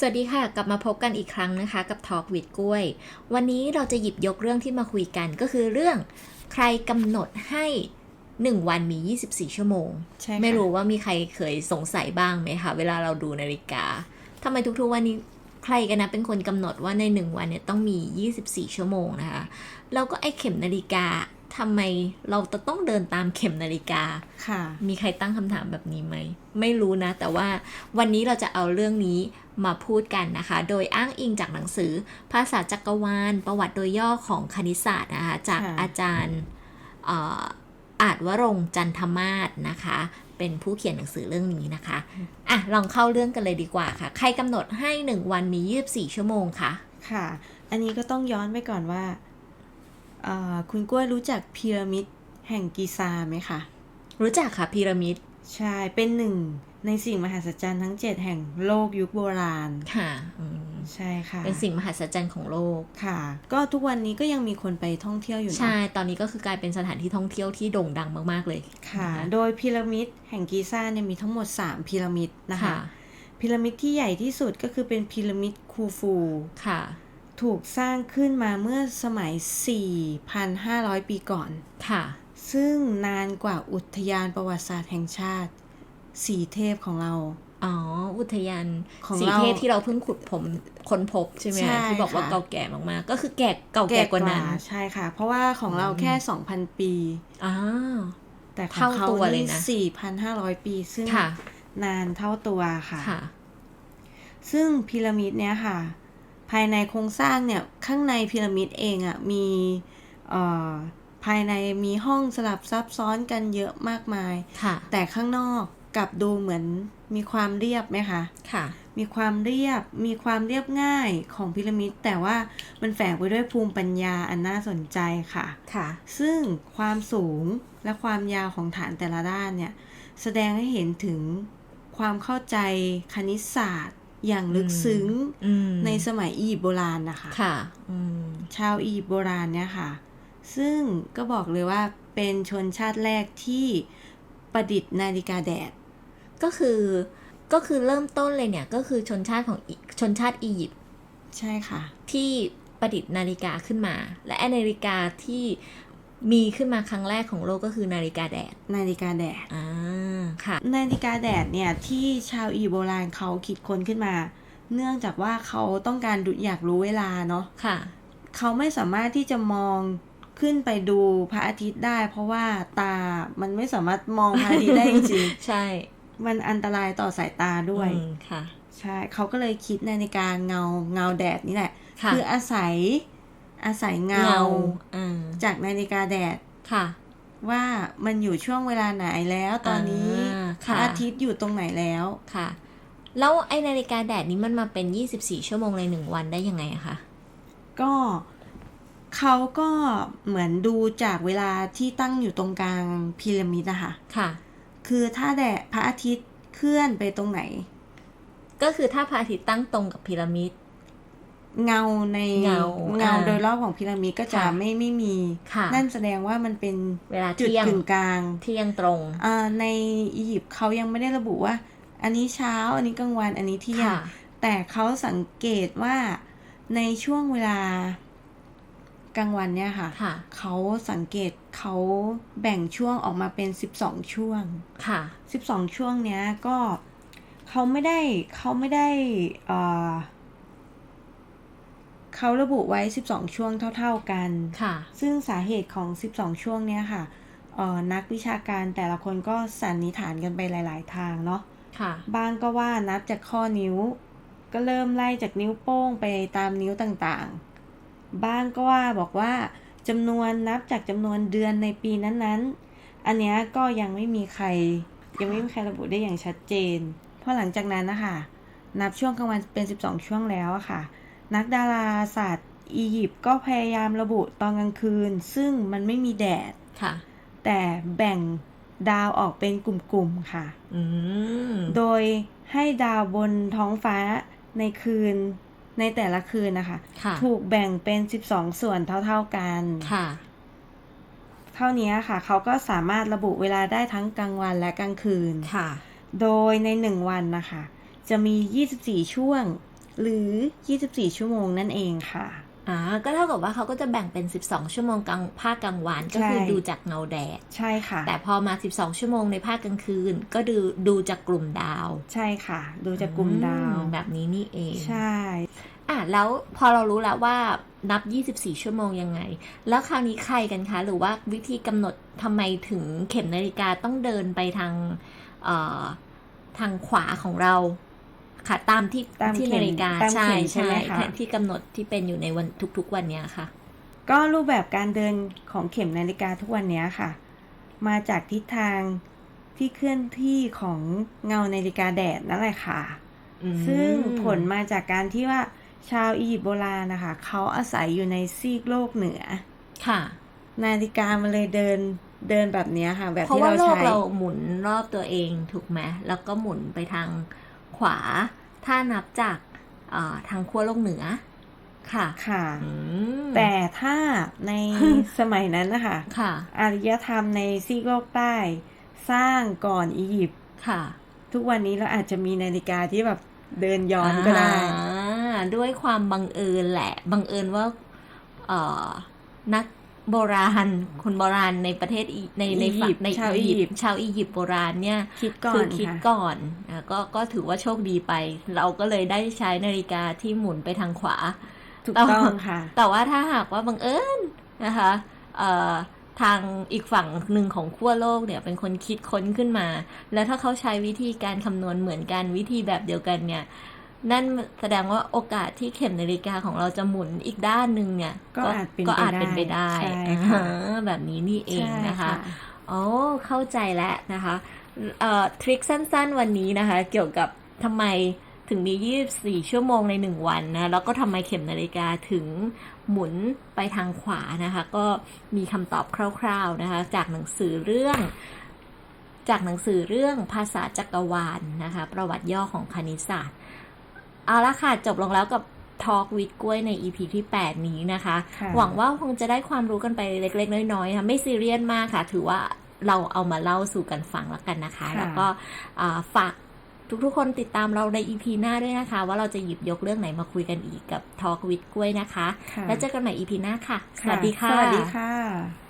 สวัสดีค่ะ กลับมาพบกันอีกครั้งนะคะ กับ Talk with กล้วย วันนี้เราจะหยิบยกเรื่องที่มาคุยกันก็คือเรื่องใครกำหนดให้ 1 วันมี 24 ชั่วโมงใช่ค่ะไม่รู้ว่ามีใครเคยสงสัยบ้างไหมคะเวลาเราดูนาฬิกาทำไมทุกๆวันนี้ใครกันนะเป็นคนกำหนดว่าใน 1 วันเนี่ยต้องมี 24 ชั่วโมงนะคะแล้วก็ไอ้เข็มนาฬิกา ทำไมเราจะต้องเดินตามเข็มนาฬิกา ค่ะ มีใครตั้งคำถามแบบนี้ไหม ไม่รู้นะ แต่ว่าวันนี้เราจะเอาเรื่องนี้มาพูดกันนะคะ โดยอ้างอิงจากหนังสือ ภาษาจักรวาล ประวัติโดยย่อของคณิตศาสตร์นะคะ จากค่ะอาจารย์เอ่ออาจวรงค์จันทมาศนะคะ เป็นผู้เขียนหนังสือเรื่องนี้นะคะ อะ ลองเข้าเรื่องกันเลยดีกว่าค่ะ ใครกำหนดให้1วันมี 24 ชั่วโมงคะค่ะ อันนี้ก็ต้องย้อนไปก่อนว่าเอ่อ คุณกล้วยรู้จักพีระมิดแห่งกิซาไหมคะ รู้จักค่ะพีระมิด ใช่ เป็นหนึ่งในสิ่งมหัศจรรย์ทั้ง7แห่งโลกยุคโบราณ ค่ะอืมใช่ค่ะ เป็นสิ่งมหัศจรรย์ของโลก ค่ะ ก็ทุกวันนี้ก็ยังมีคนไปท่องเที่ยวอยู่ใช่เนาะตอนนี้ก็คือกลายเป็นสถานที่ท่องเที่ยวที่โด่งดังมากๆเลย ค่ะนะคะโดยพีระมิดแห่งกิซาเนี่ยมีทั้งหมด 3พีระมิดนะคะค่ะพีระมิดที่ใหญ่ที่สุดก็คือเป็นพีระมิดคูฟู ค่ะ ถูกสร้างขึ้นมาเมื่อสมัย 4,500 ปีก่อน ค่ะ ซึ่งนานกว่าอุทยานประวัติศาสตร์แห่งชาติสีเทพของเรา อ๋อ อุทยานของสีเราเทพที่เราเพิ่งขุดผมค้นพบใช่ไหมใช่ที่บอกว่าค่ะเก่าแก่มากๆ ก็คือแก่เก่าแก่กว่านั้น ใช่ค่ะ เพราะว่าของเราแค่ 2,000 ปีอ้าวแต่ของเท่าเขาตัวเลยนี่นะ4,500ปี ซึ่งค่ะนานเท่าตัวค่ะค่ะ ซึ่งพีระมิดเนี้ยค่ะ ภายในโครงสร้างเนี่ยข้างในพีระมิดเองอะ่ะมีเอ่อภายในมีห้องสลับซับซ้อนกันเยอะมากมายค่ะแต่ข้างนอกกลับดูเหมือนมีความเรียบไหมคะค่ะ มีความเรียบ มีความเรียบง่ายของพีระมิด แต่ว่ามันแฝงไปด้วยภูมิปัญญาอันน่าสนใจค่ะ ค่ะ ซึ่งความสูงและความยาวของฐานแต่ละด้านเนี่ย แสดงให้เห็นถึงความเข้าใจคณิตศาสตร์ อย่างลึกซึ้งอืมในสมัยอียิปต์โบราณนะคะค่ะอืมชาวอียิปต์โบราณเนี่ยค่ะ ซึ่งก็บอกเลยว่าเป็นชนชาติแรกที่ประดิษฐ์นาฬิกาแดด ก็คือก็คือเริ่มต้นเลยเนี่ย ก็คือชนชาติของอิชนชาติอียิปต์ใช่ค่ะ ที่ประดิษฐ์นาฬิกาขึ้นมา และไอ้นาฬิกาที่ มีขึ้นมาครั้งแรกของโลกก็คือนาฬิกาแดด นาฬิกาแดดอ่าค่ะ นาฬิกาแดดเนี่ยที่ชาวอียิปต์โบราณเขาคิดค้นขึ้นมา เนื่องจากว่าเขาต้องการดูอยากรู้เวลาเนาะค่ะ เขาไม่สามารถที่จะมองขึ้นไปดูพระอาทิตย์ได้ เพราะว่าตามันไม่สามารถมองพระอาทิตย์ได้จริงใช่ๆมันอันตรายต่อสายตาด้วยอืมค่ะ ใช่เขาก็เลยคิดนาฬิกาเงาเงาแดดนี่แหละค่ะคืออาศัย อาศัยเงาเงาอ่าจากนาฬิกาแดดค่ะ ว่ามันอยู่ช่วงเวลาไหนแล้วตอนนี้อ่าพค่ะระอาทิตย์อยู่ตรงไหนแล้วค่ะ แล้วไอนาฬิกาแดดนี้มันมาเป็น 24 ชั่วโมงในหนึ่งวันได้ยังไงอะคะก็เขาก็เหมือนดูจากเวลาที่ตั้งอยู่ตรงกลางพีระมิดอะค่ะค่ะ คือถ้าแดดพระอาทิตย์เคลื่อนไปตรงไหน ก็คือถ้าพระอาทิตย์ตั้งตรงกับพีระมิด เงาในเงาเงาอ่าโดยรอบของพีระมิดก็จะค่ะไม่ไม่มีค่ะนั่นแสดงว่ามันเป็นเวลาจุดเที่ยงกึ่งกลางเที่ยงตรงอ่าในอียิปต์เขายังไม่ได้ระบุว่า อันนี้เช้าอันนี้กลางวันอันนี้เที่ยงค่ะแต่เขาสังเกตว่าในช่วงเวลากลางวันเนี่ยค่ะค่ะเขาสังเกตเขาแบ่งช่วงออกมาเป็น12ช่วงค่ะ12ช่วงเนี้ยก็เขาไม่ได้เขาไม่ได้เอ่อ เขาระบุไว้ 12 ช่วงเท่า ๆกันค่ะ ซึ่งสาเหตุของ 12 ช่วงเนี้ยค่ะเอ่อนักวิชาการแต่ละคนก็สันนิษฐานกันไปหลาย ๆ ทางเนาะค่ะบางก็ว่านับจากข้อนิ้ว ก็เริ่มไล่จากนิ้วโป้งไปตามนิ้วต่างๆ บ้างก็ว่าบอกว่าจำนวนนับจากจำนวนเดือนในปีนั้นๆ อันเนี้ยก็ยังไม่มีใคร ยังไม่มีใครระบุได้อย่างชัดเจน เพราะหลังจากนั้นนะคะนับช่วงกลางวันเป็น 12 ช่วงแล้วอะค่ะ นักดาราศาสตร์ อียิปต์ก็พยายามระบุตอนกลางคืน ซึ่งมันไม่มีแดดค่ะ แต่แบ่งดาวออกเป็นกลุ่มๆค่ะอืมโดยให้ดาวบนท้องฟ้าในคืนในแต่ละคืนนะคะค่ะถูกแบ่งเป็น12ส่วนเท่าๆกันค่ะ เท่านี้ค่ะ เขาก็สามารถระบุเวลาได้ทั้งกลางวันและกลางคืนค่ะ โดยใน1วันนะคะ จะมี24ช่วง หรือ 24 ชั่วโมงนั่นเองค่ะอ่าก็เท่ากับว่าเขาก็จะแบ่งเป็น 12 ชั่วโมงกลางภาคกลางวันก็คือใช่ดูจากเงาแดด ใช่ค่ะ แต่พอมา 12 ชั่วโมงในภาคกลางคืน ก็ดูดูจากกลุ่มดาว ใช่ค่ะ ดูจากกลุ่มดาวอืมแบบนี้นี่เอง ใช่อะแล้วพอเรารู้แล้วว่านับ 24 ชั่วโมงยังไง แล้วคราวนี้ใครกันคะ หรือว่าวิธีกำหนดทำไมถึงเข็มนาฬิกาต้องเดินไปทางเอ่อทางขวาของเรา ค่ะ ตามที่ตามที่เข็มนาฬิกาตามใช่เข็มใช่ไหมคะ ที่กำหนดที่เป็นอยู่ในวันทุกๆวันเนี้ยค่ะ ก็รูปแบบการเดินของเข็มนาฬิกาทุกวันนี้ค่ะ มาจากทิศทางที่เคลื่อนที่ของเงานาฬิกาแดดนั่นแหละค่ะ อืมซึ่งผลมาจากการที่ว่าชาวอียิปต์โบราณนะคะ เขาอาศัยอยู่ในซีกโลกเหนือ ค่ะ นาฬิกามันเลยเดินเดินแบบเนี้ยค่ะ แบบเพราะที่ว่าเราโลกใช้ เราหมุนรอบตัวเองถูกไหมแล้วก็หมุนไปทาง ขวา ถ้านับจากเอ่อทางขั้วโลกเหนือ ค่ะ ค่ะอืมแต่ถ้าในสมัยนั้นนะคะ ค่ะ อารยธรรมในซีกโลกใต้ สร้างก่อนอียิปต์ ค่ะ ทุกวันนี้เราอาจจะมีนาฬิกาที่แบบเดินย้อนก็ได้อ่าด้วยความบังเอิญแหละ บังเอิญว่าเอ่อนัก โบราณ คนโบราณในประเทศอีในในอีฝั่ยิงปต์ในชาวอีอียิยิปปต์ต์ชาวอียิปต์โบราณเนี่ยคิดก่อคืนคิดค่ะก่อนอะก็ก็ถือว่าโชคดีไป เราก็เลยได้ใช้นาฬิกาที่หมุนไปทางขวาถูกต้องค่ะ แต่ว่าถ้าหากว่าบังเอิญนะคะเอ่อทางอีกฝั่งหนึ่งของขั้วโลกเนี่ยเป็นคนคิดค้นขึ้นมา แล้วถ้าเขาใช้วิธีการคำนวณเหมือนกันวิธีแบบเดียวกันเนี่ย นั่นแสดงว่าโอกาสที่เข็มนาฬิกาของเราจะหมุนอีกด้านหนึ่งเนี่ย ก็อาจเป็นก็ไปอาจได้เป็นไปได้ใช่ค่ะอ่าแบบนี้นี่เองใช่นะคะโอ้เข้าใจแล้วนะคะเอ่อทริคสั้น ๆ วันนี้นะคะ เกี่ยวกับทำไมถึงมี 24 ชั่วโมงใน 1 วันนะ แล้วก็ทำไมเข็มนาฬิกาถึงหมุนไปทางขวานะคะ ก็มีคำตอบคร่าวๆนะคะ จากหนังสือเรื่อง จากหนังสือเรื่องภาษาจักรวาลนะคะ ประวัติย่อของคณิตศาสตร์ เอาละค่ะ จบลงแล้วกับทอ l k วิดกล้วยใน EP ที่ 8 นี้นะคะค่ะหวังว่าคงจะได้ความรู้กันไปเล็ก ๆ น้อยๆค่ะไม่ซีเรียสมากค่ะ ถือว่าเราเอามาเล่าสู่กันฟังแล้วกันนะคะค่ะแล้วก็อ่าฝากทุกๆคนติดตามเราใน EP หน้าด้วยนะคะ ว่าเราจะหยิบยกเรื่องไหนมาคุยกันอีกกับทอ l k วิดกล้วยนะคะค่ะแล้วเจอกันใหม่ EP หน้าค่ะสค่ะวัสดีค่ะ สวัสดีค่ะ